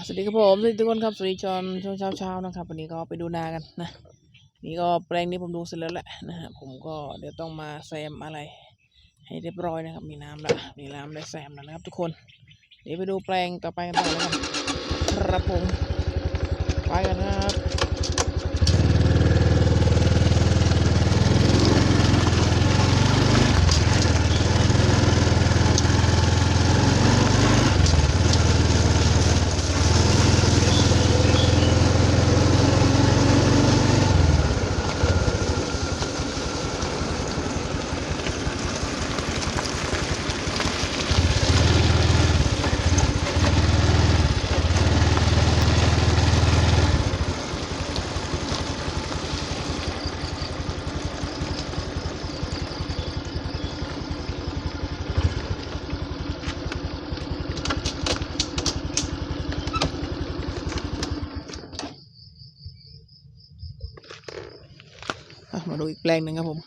สวัสดีครับผมสวัสดีทุกคนครับสวัสดีจอนช่วงเช้าเช้าๆนะครับวันนี้ก็ไปดูนากันนะนี่ก็แปลงนี้ผมดูเสร็จแล้วแหละนะฮะผมก็เดี๋ยวต้องมาแซมอะไร ให้เรียบร้อยนะครับ มีน้ำแล้วมีน้ำได้แซมแล้วนะครับ ทุกคน เดี๋ยวไปดูแปลงต่อไปกันต่อเลยครับครับผมไปกันนะครับ มาดูอีกแปลงหนึ่งครับผม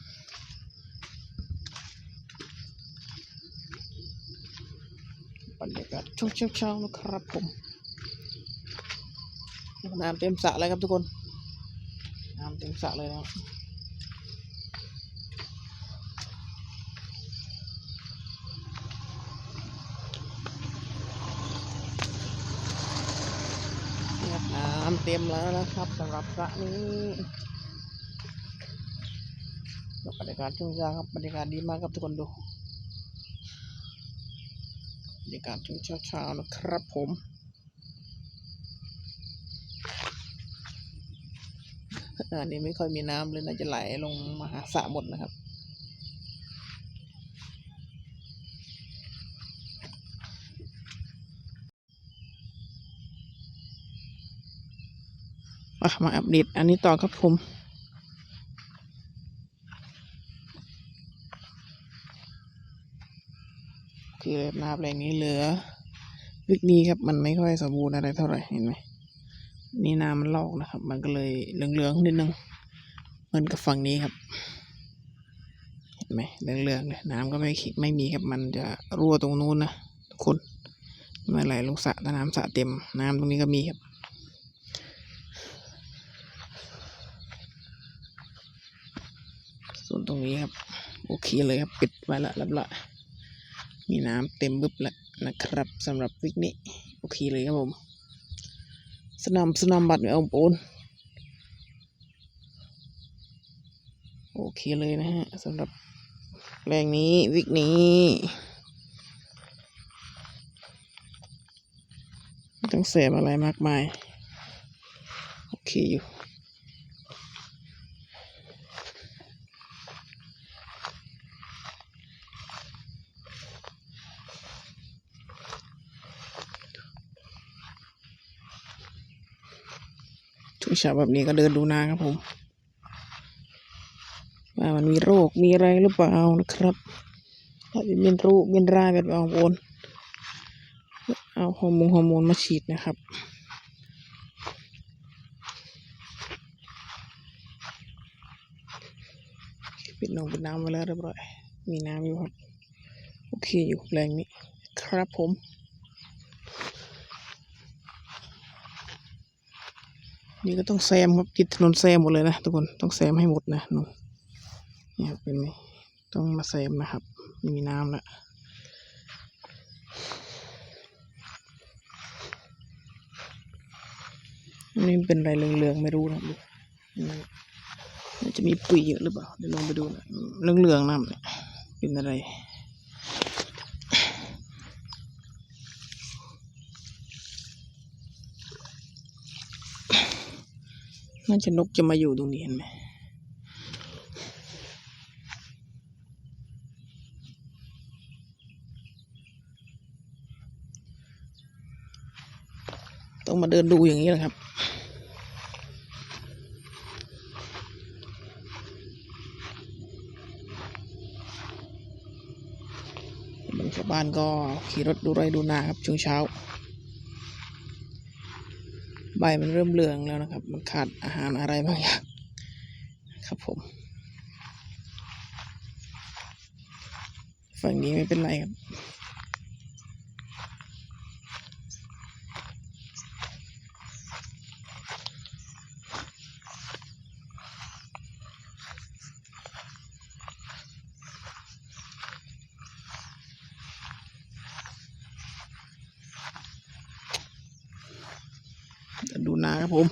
บรรยากาศช่วงเช้าๆนะครับผมน้ำเต็มสระเลยครับทุกคน น้ำเต็มสระเลยนะน้ำเต็มแล้วนะครับสำหรับสระนี้ บรรยากาศช่วงเช้าครับบรรยากาศดีมากครับทุกคนดูบรรยากาศช่วงเช้าๆนะครับผมอันนี้ไม่ค่อยมีน้ำเลยน่าจะไหลลงมาหาสระหมดนะครับมาอัปเดตอันนี้ต่อครับผม คือนาแปลงนี้เหลือวิกนี้ครับมันไม่ค่อยสมบูรณ์อะไรเท่าไหร่เห็นไหมนี่นามันลอกนะครับ มันก็เลยเหลืองๆนิดนึงเหมือนกับฝั่งนี้ครับ เห็นไหมเหลืองๆเลยน้ำก็ไม่ไม่มีครับมันจะรั่วตรงนู้นนะทุกคนไม่ไหลลงสระถ้าน้ำสระเต็ม น้ำตรงนี้ก็มีครับส่วนตรงนี้ครับ โอเคเลยครับ ปิดไว้ละรียบร้อย มีน้ำเต็มบึบแล้วนะครับสำหรับวิกนี้ โอเคเลยครับผม สนามสนามบัตรเอาโอนโอเคเลยนะฮะสำหรับแรงนี้วิกนี้ต้องเสพอะไรมากมาย โอเคอยู่ เช้าแบบนี้ก็เดินดูนาครับผมว่ามันมีโรคมีอะไรหรือเปล่านะครับอาจจะมีโรคมีรายแบบเอาโอนเอาฮอร์โมนฮอร์โมนมาฉีดนะครับปิดนองปิดน้ำไว้แล้วเรียบร้อยมีน้ำอยู่ครับโอเคอยู่แรงนี้ครับผม นี่ก็ต้องแซมครับติดถนนแซมหมดเลยนะทุกคนต้องแซมให้หมดนะนู่นนี่ครับเป็นต้องมาแซมนะครับไม่มีน้ำแล้วนนี้เป็นอะไรเหลืองๆไม่รู้นะดูนี่มันจะมีปุ๋ยเยอะหรือเปล่าเดี๋ยวลงไปดูนะเหลืองๆน้ำเนี่ยเป็นอะไร น่าจะนกจะมาอยู่ตรงนี้เห็นไหมต้องมาเดินดูอย่างนี้แหละครับ ชาวบ้านก็ขี่รถดูไรดูนาครับช่วงเช้า มันเริ่มเหลืองแล้วนะครับ มันขาดอาหารอะไรบางอย่างครับผม ฝั่งนี้ไม่เป็นไรครับ ดูนาครับผม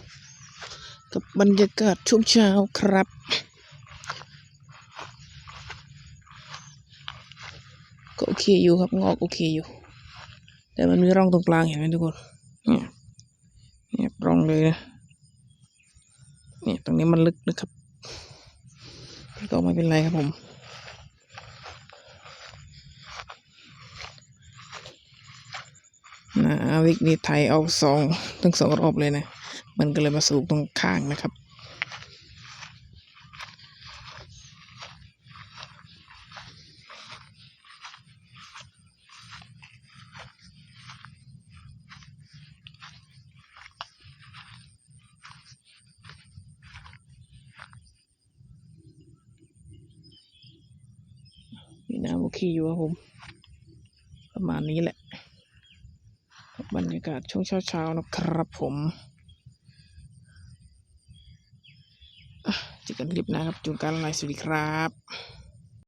กับบรรยากาศช่วงเช้าครับก็โอเคอยู่ครับงอกโอเคอยู่ แต่มันมีร่องตรงกลางเห็นไหมทุกคนเนี่ยเนี่ยร่องเลยนะเนี่ยตรงนี้มันลึกนะครับก็ไม่เป็นไรครับผม นะ วิกนี้ไทยเอาสองทั้งสองรอบเลยนะ มันก็เลยมาสูงตรงข้างนะครับมีน้ำโอเคอยู่ครับผม ประมาณนี้แหละ บรรยากาศช่วงเช้าๆนะครับผมเจอกันคลิปหนะครับจุนการไลฟ์สวัสดีครับ